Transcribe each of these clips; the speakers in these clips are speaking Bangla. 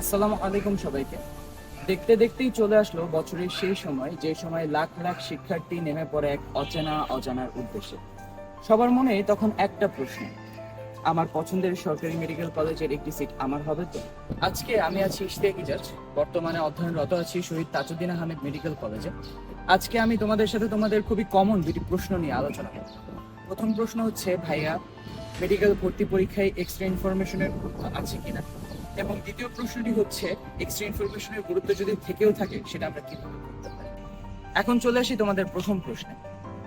আসসালামু আলাইকুম সবাইকে। দেখতে দেখতেই চলে আসলো বছরের সেই সময়, যে সময় লাখ লাখ শিক্ষার্থী নেমে পড়ে এক অচেনা, অজানার উদ্দেশ্যে। সবার মনে তখন একটা প্রশ্ন, আমার পছন্দের সরকারি মেডিকেল কলেজের একটি সিট আমার হবে তো? আজকে আমি আছি ইশতিয়াক ইজাজ, বর্তমানে অধ্যয়নরত আছি শহীদ তাজউদ্দিন আহমেদ মেডিকেল কলেজে আজকে আমি তোমাদের সাথে তোমাদের খুবই কমন দুটি প্রশ্ন নিয়ে আলোচনা করব। প্রথম প্রশ্ন হচ্ছে, ভাইয়া মেডিকেল ভর্তি পরীক্ষায় এক্সট্রা ইনফরমেশনের আছে কিনা? এবং দ্বিতীয় প্রশ্নটি হচ্ছে এক্সট্রা ইনফরমেশনের গুরুত্ব যদি থেকেও থাকে, সেটা আমরা কীভাবে এখন চলে আসি তোমাদের প্রথম প্রশ্নে।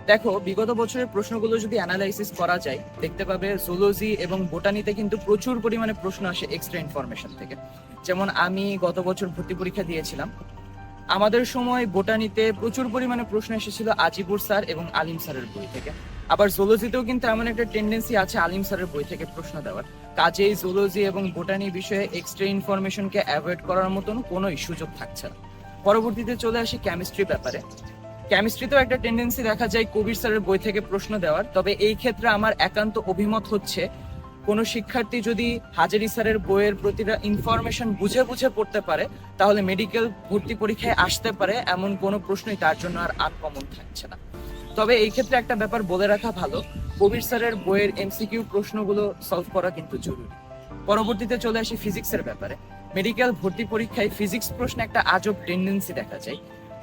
দেখো, বিগত বছরের প্রশ্নগুলো যদি অ্যানালাইসিস করা যায়, দেখতে পাবে জুলজি এবং বোটানিতে কিন্তু প্রচুর পরিমাণে প্রশ্ন আসে এক্সট্রা ইনফরমেশন থেকে। যেমন আমি গত বছর ভর্তি পরীক্ষা দিয়েছিলাম। আমাদের সময় বোটানিতে প্রচুর পরিমাণে প্রশ্ন এসেছিল আজিবুর স্যার এবং আলিম স্যারের বই থেকে। আবার জুলজিতেও কিন্তু এমন একটা টেন্ডেন্সি আছে আলিম স্যারের বই থেকে প্রশ্ন দেওয়ার। কাজেই জুলজি এবং বোটানি বিষয়ে এক্সট্রা ইনফরমেশনকে অ্যাভয়েড করার মতন কোনো সুযোগ থাকছে না। পরবর্তীতে চলে আসি কেমিস্ট্রি ব্যাপারে। কেমিস্ট্রিতেও একটা টেন্ডেন্সি দেখা যায় কবির স্যারের বই থেকে প্রশ্ন দেওয়ার। তবে এই ক্ষেত্রে আমার একান্ত অভিমত হচ্ছে, কোনো শিক্ষার্থী যদি হাজারি স্যারের বইয়ের প্রতিটা ইনফরমেশন বুঝে বুঝে পড়তে পারে, তাহলে মেডিকেল ভর্তি পরীক্ষায় আসতে পারে, এমন কোনো প্রশ্নই তার জন্য আর আনকমন থাকছে না। তবে এই ক্ষেত্রে একটা ব্যাপার বলে রাখা ভালো। কবির স্যারের বইয়ের এমসিকিউ প্রশ্নগুলো সলভ করা কিন্তু জরুরি। পরবর্তীতে চলে আসি ফিজিক্সের ব্যাপারে। মেডিকেল ভর্তি পরীক্ষায় ফিজিক্স প্রশ্নে একটা আজব টেন্ডেন্সি দেখা যায়।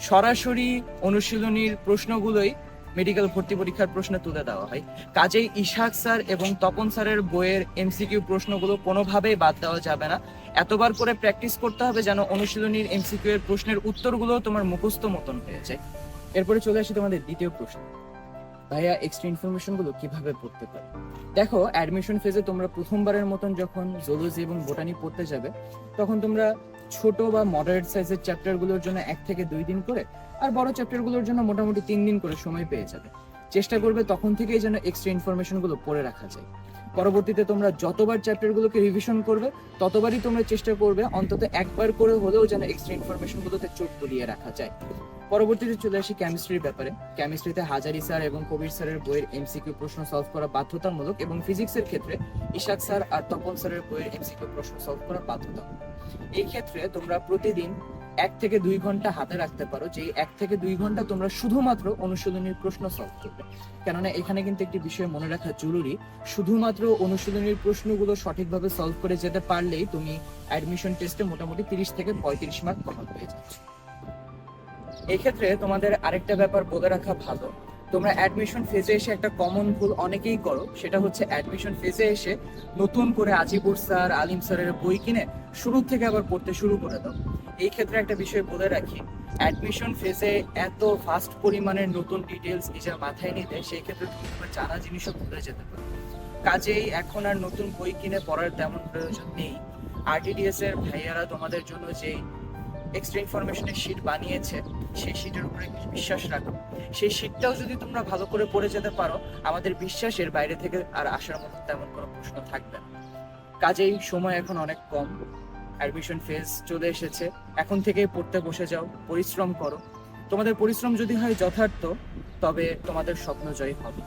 সরাসরি অনুশীলনীর প্রশ্নগুলোই মেডিকেল ভর্তি পরীক্ষার প্রশ্নে তুলে দেওয়া হয়। কাজেই ইশাক স্যার এবং তপন স্যারের বইয়ের এমসিকিউ প্রশ্নগুলো কোনোভাবেই বাদ দেওয়া যাবে না। এতবার করে প্র্যাকটিস করতে হবে যেন অনুশীলনীর এমসিকিউ এর প্রশ্নের উত্তরগুলো তোমার মুখস্থ মতন হয়ে যায়। এরপরে চলে আসি তোমাদের দ্বিতীয় প্রশ্ন। ভাইয়া এক্সট্রা ইনফরমেশনগুলো কীভাবে পড়তে পারে? দেখো অ্যাডমিশন ফেজে তোমরা প্রথমবারের মতন যখন জুলজি এবং বোটানি পড়তে যাবে, তখন তোমরা ছোট বা মডারেট সাইজের চ্যাপ্টারগুলোর জন্য এক থেকে দুই দিন করে, আর বড় চ্যাপ্টারগুলোর জন্য মোটামুটি তিন দিন করে সময় পেয়ে যাবে। চেষ্টা করবে তখন থেকেই যেন এক্সট্রা ইনফরমেশনগুলো পড়ে রাখা যায়। পরবর্তীতে তোমরা যতবার চ্যাপ্টার গুলোকে রিভিশন করবে, ততবারই তোমরা চেষ্টা করবে অন্তত একবার করে হলেও যেন এক্সট্রা ইনফরমেশন গুলোতে চোখ বুলিয়ে রাখা যায়। পরবর্তীতে চলে আসি কেমিস্ট্রির ব্যাপারে। কেমিস্ট্রিতে হাজারি স্যার এবং কবির স্যারের বইয়ের এমসিকিউ প্রশ্ন সলভ করা বাধ্যতামূলক এবং ফিজিক্সের ক্ষেত্রে ইশাক স্যার আর তপন স্যারের বইয়ের এমসিকিউ প্রশ্ন সলভ করা বাধ্যতামূলক। এই ক্ষেত্রে তোমরা প্রতিদিন এক থেকে দুই ঘণ্টা হাতে রাখতে পারো যে এক থেকে দুই ঘণ্টা তোমরা শুধুমাত্র অনুশীলনীর প্রশ্ন সলভ করবে। কেননা এখানে কিন্তু একটি বিষয় মনে রাখা জরুরি, শুধুমাত্র অনুশীলনীর প্রশ্নগুলো সঠিকভাবে সলভ করে যেতে পারলেই তুমি অ্যাডমিশন টেস্টে মোটামুটি তিরিশ থেকে পঁয়ত্রিশ মার্ক কমন পেয়ে যাচ্ছ। এক্ষেত্রে তোমাদের আরেকটা ব্যাপার বলে রাখা ভালো, তোমরা অ্যাডমিশন ফেজে এসে একটা কমন ভুল অনেকেই করো, সেটা হচ্ছে অ্যাডমিশন ফেজে এসে নতুন করে আজিবুর স্যার আলিম স্যারের বই কিনে শুরু থেকে আবার পড়তে শুরু করে দাও। এই ক্ষেত্রে একটা বিষয় বলে রাখি অ্যাডমিশন ফেজে এত ফাস্ট পরিমাণের নতুন ডিটেলস নিজের মাথায় নিতে সেই ক্ষেত্রে তুমি তোমার জানা জিনিসও ভুলে যেতে পারো। কাজেই এখন আর নতুন বই কিনে পড়ার তেমন প্রয়োজন নেই। আরটিডিএস এর ভাইয়ারা তোমাদের জন্য যেই এক্সট্রা ইনফরমেশনের শিট বানিয়েছে, সেই শিটের উপরে বিশ্বাস রাখো। সেই শিটটাও যদি তোমরা ভালো করে পড়ে যেতে পারো, আমাদের বিশ্বাসের বাইরে থেকে আর আসার মতো তেমন কোনো প্রশ্ন থাকবে না। কাজেই সময় এখন অনেক কম। অ্যাডমিশন ফেজ চলে এসেছে। এখন থেকেই পড়তে বসে যাও, পরিশ্রম করো। তোমাদের পরিশ্রম যদি হয় যথার্থ, তবে তোমাদের স্বপ্ন জয়ী হবে।